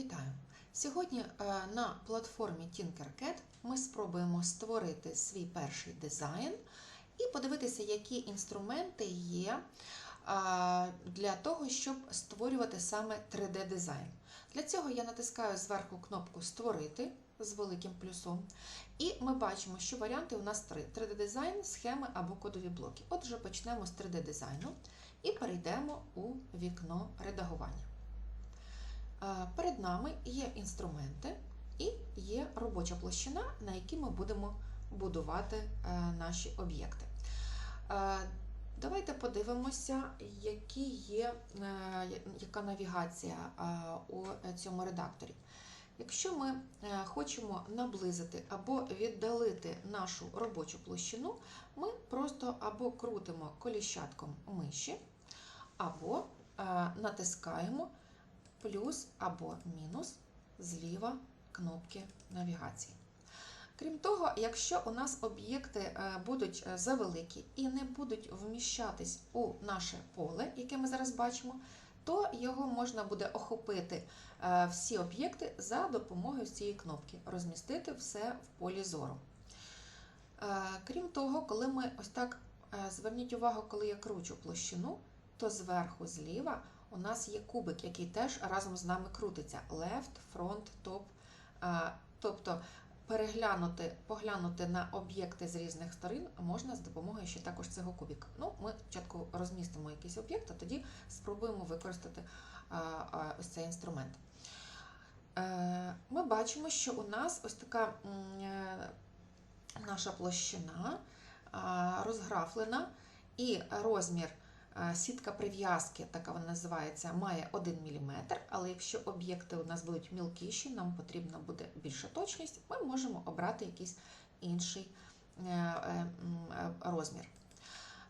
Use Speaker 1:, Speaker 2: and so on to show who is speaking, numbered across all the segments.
Speaker 1: Вітаю! Сьогодні е, на платформі Tinkercad ми спробуємо створити свій перший дизайн і подивитися, які інструменти є е, для того, щоб створювати саме 3D-дизайн. Для цього я натискаю зверху кнопку Створити з великим плюсом. І ми бачимо, що варіанти у нас три: 3D-дизайн, схеми або кодові блоки. Отже, почнемо з 3D-дизайну і перейдемо у вікно редагування. Е, Перед нами є інструменти і є робоча площина, на якій ми будемо будувати е, наші об'єкти. Е, Давайте подивимося, які є, яка навігація у цьому редакторі. Якщо ми хочемо наблизити або віддалити нашу робочу площину, ми просто або крутимо коліщатком миші, або натискаємо плюс або мінус зліва кнопки навігації. Крім того, якщо у нас об'єкти е, будуть е, завеликі і не будуть вміщатись у наше поле, яке ми зараз бачимо, то його можна буде охопити е, всі об'єкти за допомогою цієї кнопки, розмістити все в полі зору. Крім того, коли ми ось так зверніть увагу, коли я кручу площину, то зверху зліва у нас є кубик, який теж разом з нами крутиться: left, front, top. Тобто переглянути, поглянути на об'єкти з різних сторін можна з допомогою ще також цього кубіка. Ну, ми спочатку розмістимо якийсь об'єкт, а тоді спробуємо використати ось цей інструмент. Е, Ми бачимо, що у нас ось така е, наша площина розграфлена, і розмір сітка прив'язки, така вона називається, має 1 мм, але якщо об'єкти у нас будуть мілкіші, нам потрібна буде більша точність, ми можемо обрати якийсь інший е, е, е, розмір.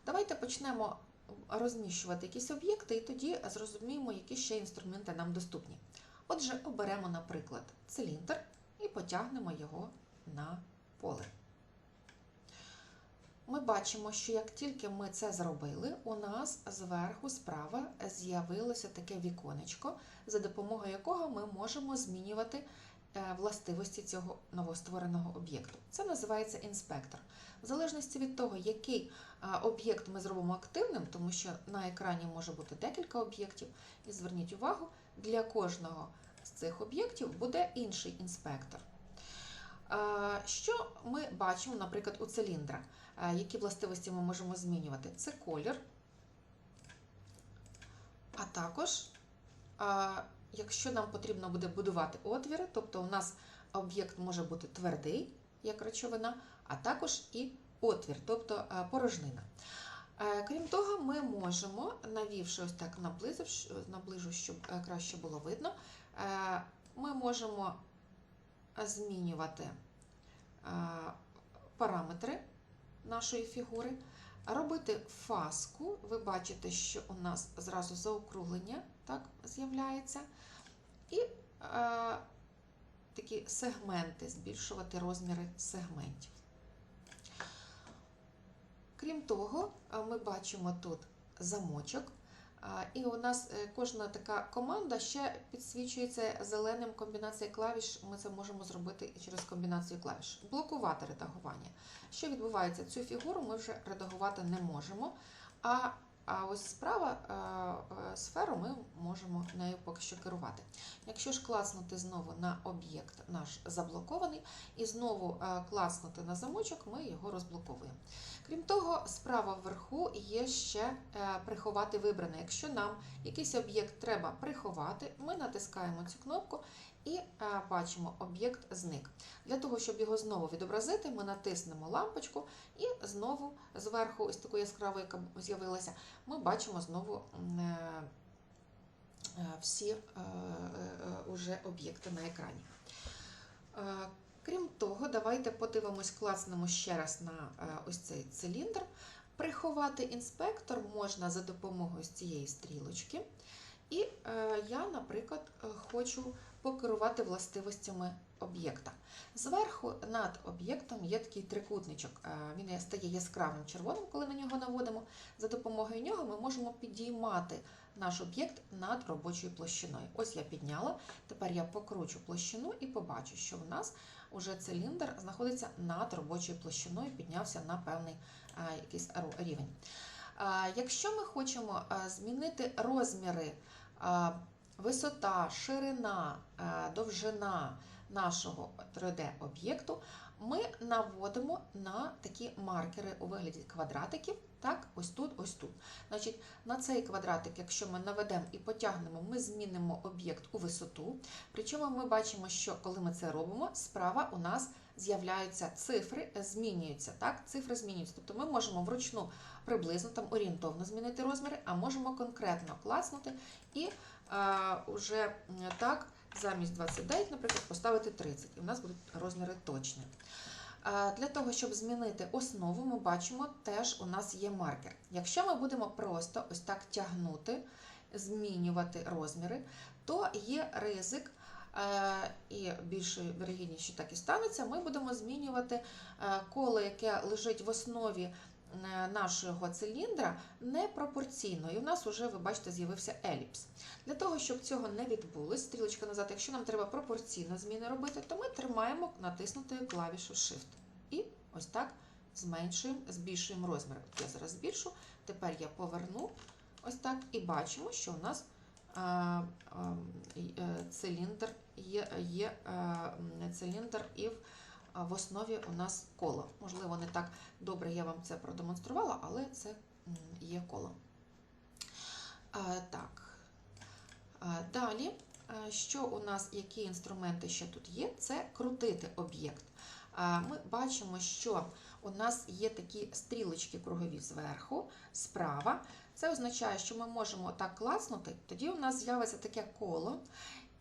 Speaker 1: Давайте почнемо розміщувати якісь об'єкти, і тоді зрозуміємо, які ще інструменти нам доступні. Отже, оберемо, наприклад, циліндр і потягнемо його на поле. Ми бачимо, що як тільки ми це зробили, у нас зверху справа з'явилося таке віконечко, за допомогою якого ми можемо змінювати е, властивості цього новоствореного об'єкту. Це називається інспектор. В залежності від того, який об'єкт ми зробимо активним, тому що на екрані може бути декілька об'єктів, і зверніть увагу, для кожного з цих об'єктів буде інший інспектор. Е, Що ми бачимо, наприклад, у циліндра? Е, Які властивості ми можемо змінювати? Це колір, а також, е, якщо нам потрібно буде будувати отвіри, тобто у нас об'єкт може бути твердий, як речовина, а також і отвір, тобто порожнина. Крім того, ми можемо, навівши ось так наблизив, наближу, щоб краще було видно, ми можемо змінювати е, параметри нашої фігури, робити фаску. Ви бачите, що у нас зразу заокруглення так, з'являється. І е, такі сегменти, збільшувати розміри сегментів. Крім того, е, ми бачимо тут замочок. І у нас е, кожна така команда ще підсвічується зеленим комбінацією клавіш. Ми це можемо зробити через комбінацію клавіш. Блокувати редагування. Що відбувається? Цю фігуру ми вже редагувати не можемо. А, а ось справа е, е, сферу ми можемо нею поки що керувати. Якщо ж класнути знову на об'єкт наш заблокований, і знову е, класнути на замочок, ми його розблоковуємо. Крім того, справа вверху є ще приховати вибране. Якщо нам якийсь об'єкт треба приховати, ми натискаємо цю кнопку і е, бачимо, об'єкт зник. Для того, щоб його знову відобразити, ми натиснемо лампочку і знову зверху, ось таку яскраву, яка з'явилася, ми бачимо знову е, е, всі уже об'єкти на екрані. Крім того, давайте подивимось, класнемо ще раз на ось цей циліндр. Приховати інспектор можна за допомогою цієї стрілочки. І я, наприклад, хочу покерувати властивостями об'єкта. Зверху над об'єктом є такий трикутничок. Е, Він стає яскравим червоним, коли на нього наводимо. За допомогою нього ми можемо підіймати наш об'єкт над робочою площиною. Ось я підняла. Тепер я покручу площину і побачу, що в нас уже циліндр знаходиться над робочою площиною, піднявся на певний е, якийсь рівень. Е, Якщо ми хочемо змінити розміри, висота, ширина, е, довжина нашого 3D-об'єкту, ми наводимо на такі маркери у вигляді квадратиків. Так, ось тут, ось тут. Значить, на цей квадратик, якщо ми наведемо і потягнемо, ми змінимо об'єкт у висоту. Причому ми бачимо, що коли ми це робимо, справа у нас з'являються цифри, змінюються. Так, цифри змінюються. Тобто ми можемо вручну приблизно там орієнтовно змінити розміри, а можемо конкретно класнути і уже так замість 29, наприклад, поставити 30, і в нас будуть розміри точні. Для того, щоб змінити основу, ми бачимо, теж у нас є маркер. Якщо ми будемо просто ось так тягнути, змінювати розміри, то є ризик. І більшою вірогідність, що так і станеться, ми будемо змінювати коло, яке лежить в основі нашого циліндра, непропорційно. І в нас вже, ви бачите, з'явився еліпс. Для того, щоб цього не відбулось, стрілочка назад, якщо нам треба пропорційно зміни робити, то ми тримаємо натиснутою клавішу Shift. І ось так зменшуємо, збільшуємо розмір. Я зараз збільшу, тепер я поверну ось так і бачимо, що у нас а, е, циліндр є, є е, циліндр і в, в основі у нас коло. Можливо, не так добре я вам це продемонструвала, але це є коло. Так. Далі, що у нас, які інструменти ще тут є? Це крутити об'єкт. Ми бачимо, що у нас є такі стрілочки кругові зверху, справа. Це означає, що ми можемо так класнути, тоді у нас з'явиться таке коло,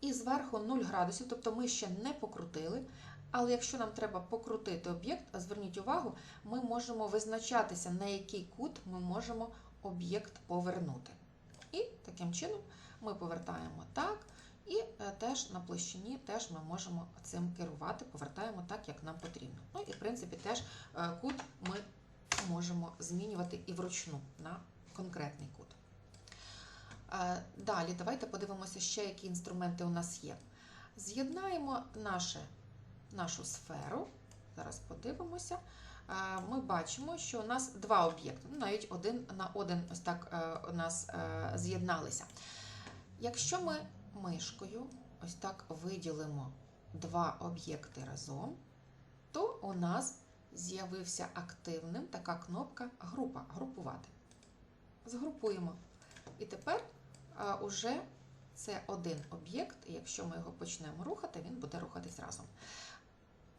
Speaker 1: і зверху 0 градусів, тобто ми ще не покрутили. Але якщо нам треба покрутити об'єкт, зверніть увагу, ми можемо визначатися, на який кут ми можемо об'єкт повернути. І таким чином ми повертаємо так, і е, теж на площині теж ми можемо цим керувати, повертаємо так, як нам потрібно. Ну і в принципі теж е, кут ми можемо змінювати і вручну на конкретний кут. Е, Далі давайте подивимося ще, які інструменти у нас є. З'єднаємо наше, нашу сферу. Зараз подивимося. Е, Ми бачимо, що у нас два об'єкти, ну, навіть один на один ось так е, у нас е, з'єдналися. Якщо ми мишкою ось так виділимо два об'єкти разом, то у нас з'явився активним така кнопка група групувати. Згрупуємо. І тепер уже це один об'єкт, і якщо ми його почнемо рухати, він буде рухатись разом.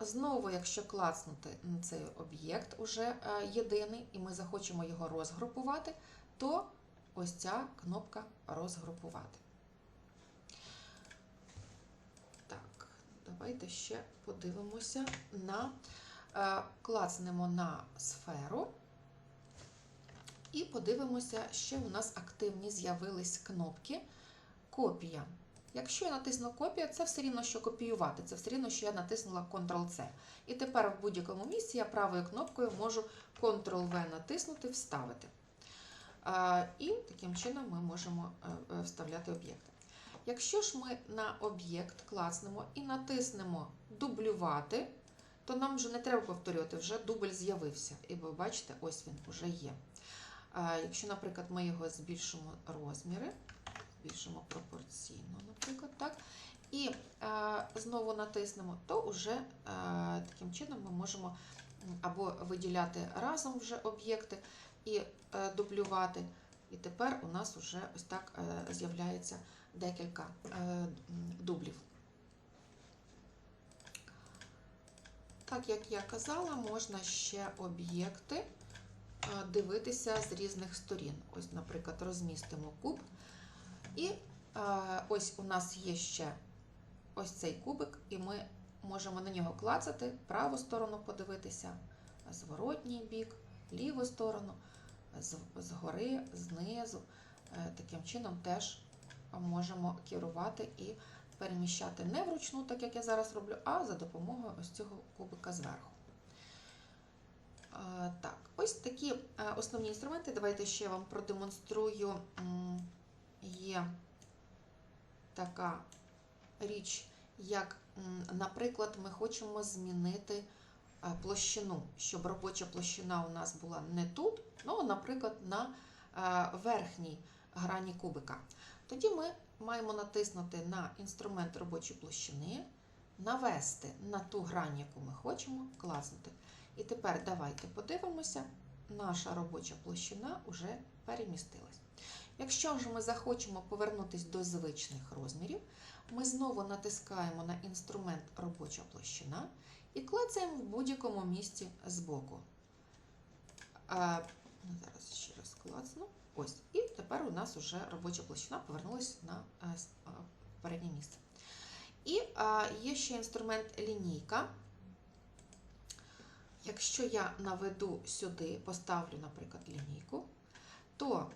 Speaker 1: Знову, якщо клацнути на цей об'єкт уже е, єдиний, і ми захочемо його розгрупувати, то ось ця кнопка розгрупувати. Так, давайте ще подивимося на е, клацнемо на сферу. І подивимося, ще у нас активні з'явились кнопки копія. Якщо я натисну копія, це все рівно, що копіювати, це все рівно, що я натиснула Ctrl-C. І тепер в будь-якому місці я правою кнопкою можу Ctrl-V натиснути, вставити. І таким чином ми можемо е, е, вставляти об'єкти. Якщо ж ми на об'єкт клацнемо і натиснемо дублювати, то нам вже не треба повторювати, вже дубль з'явився. І ви бачите, ось він вже є. Якщо, наприклад, ми його збільшимо розміри, збільшимо так, і е, знову натиснемо, то вже е, таким чином ми можемо або виділяти разом вже об'єкти і е, дублювати. І тепер у нас вже ось так е, з'являється декілька е, дублів. Так як я казала, можна ще об'єкти е, дивитися з різних сторін. Ось, наприклад, розмістимо куб. І ось у нас є ще ось цей кубик, і ми можемо на нього клацати, праву сторону подивитися, зворотній бік, ліву сторону, згори, знизу. Е, Таким чином теж можемо керувати і переміщати не вручну, так як я зараз роблю, а за допомогою ось цього кубика зверху. Е, Так, ось такі е, основні інструменти. Давайте ще вам продемонструю є така річ, як, наприклад, ми хочемо змінити е, площину, щоб робоча площина у нас була не тут, ну, наприклад, на е, верхній грані кубика. Тоді ми маємо натиснути на інструмент робочої площини, навести на ту грань, яку ми хочемо, класнути. І тепер давайте подивимося, наша робоча площина вже перемістилась. Якщо ж ми захочемо повернутися до звичних розмірів, ми знову натискаємо на інструмент робоча площина і клацаємо в будь-якому місці збоку. Ну, зараз ще раз клацну. Ось. І тепер у нас вже робоча площина повернулася на переднє місце. І є ще інструмент лінійка. Якщо я наведу сюди, поставлю, наприклад, лінійку, то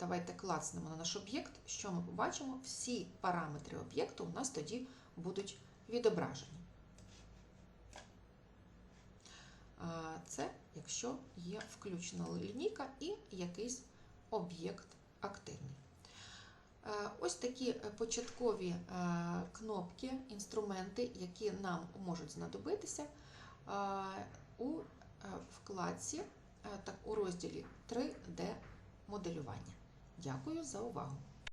Speaker 1: давайте клацнемо на наш об'єкт, що ми побачимо? Всі параметри об'єкту у нас тоді будуть відображені. Це якщо є включена лінійка і якийсь об'єкт активний. Ось такі початкові кнопки, інструменти, які нам можуть знадобитися у вкладці, так, у розділі 3D моделювання. Дякую за увагу!